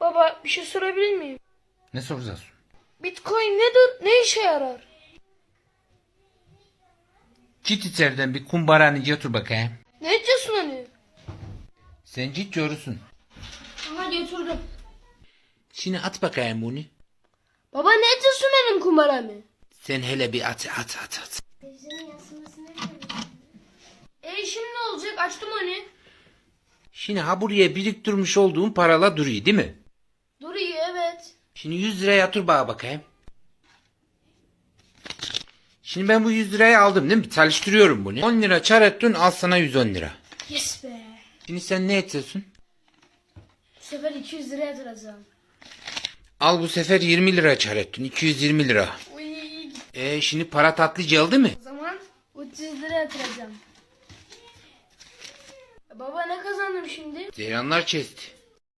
Baba bir şey sorabilir miyim? Ne soracaksın? Bitcoin nedir? Ne işe yarar? Git içeriden bir kumbaranı götür bakayım. Ne diyorsun hani? Sen git görürsün. Aha götürdüm. Şimdi at bakayım bunu. Baba ne diyorsun benim kumaramı? Sen hele bir at at at at. E şimdi ne olacak? Açtım onu. Şimdi ha buraya biriktirmiş olduğun parala duruyor değil mi? Evet. Şimdi 100 lira yatır bana bakayım. Şimdi ben bu 100 lirayı aldım değil mi? Çalıştırıyorum bunu. 10 lira çar ettin al sana 110 lira. Yes be. Şimdi sen ne ediyorsun? Bu sefer 200 liraya yatıracağım. Al bu sefer 20 lira çar ettin. 220 lira. Uy. E şimdi para tatlıcı aldı mı? O zaman 300 lira yatıracağım. Baba ne kazandım şimdi? Ceylanlar kesti.